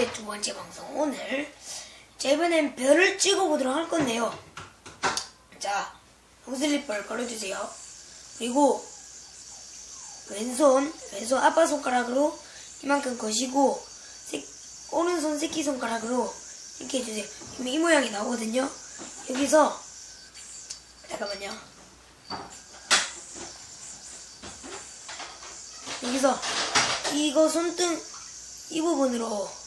오늘의 두 번째 방송 오늘 자 이번엔 별을 찍어보도록 할 건데요. 자 홍슬리퍼를 걸어주세요. 그리고 왼손 왼손 아빠 손가락으로 이만큼 거시고 새- 오른손 새끼 손가락으로 이렇게 해주세요. 이 모양이 나오거든요. 여기서 잠깐만요. 여기서 이거 손등 이 부분으로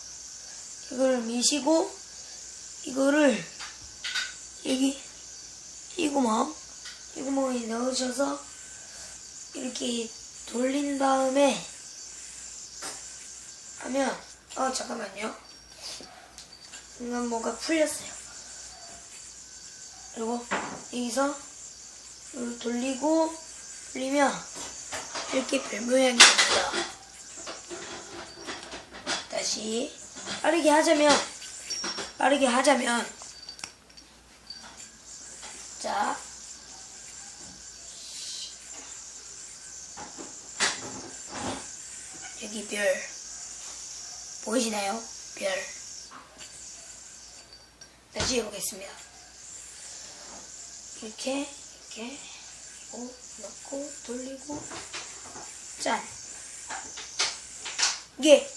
이거를 미시고 이거를 여기 이 구멍 이 구멍에 넣으셔서 이렇게 돌린 다음에 하면 어 잠깐만요. 순간 뭐가 풀렸어요. 그리고 여기서 이걸 돌리고 돌리면 이렇게 별 모양이 됩니다. 다시 빠르게 하자면 빠르게 하자면. 자. 여기 별. 보이시나요? 별. 다시 해보겠습니다. 이렇게 이렇게. 오, 넣고 돌리고. 짠. 이게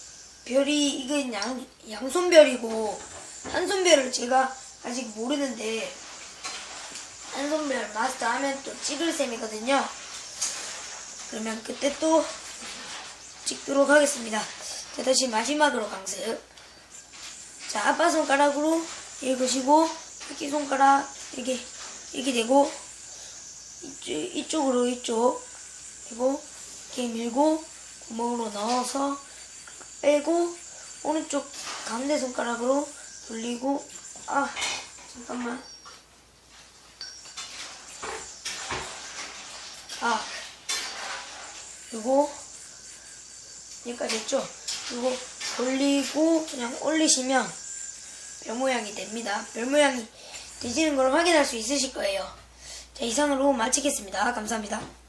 별이 이건 양 양손별이고 한손별을 제가 아직 모르는데 한손별 마스터 하면 또 찍을 셈이거든요. 그러면 그때 또 찍도록 하겠습니다. 자 다시 마지막으로 강습. 자 아빠 손가락으로 읽으시고 새끼 손가락 이렇게 이렇게 되고 이쪽, 이쪽으로 이쪽 그리고 이렇게 밀고 구멍으로 넣어서 빼고 오른쪽 가운데 손가락으로 돌리고 아 잠깐만. 아 그리고 여기까지 했죠? 그리고 돌리고 그냥 올리시면 별 모양이 됩니다. 별 모양이 되시는 걸 확인할 수 있으실 거예요. 자 이상으로 마치겠습니다. 감사합니다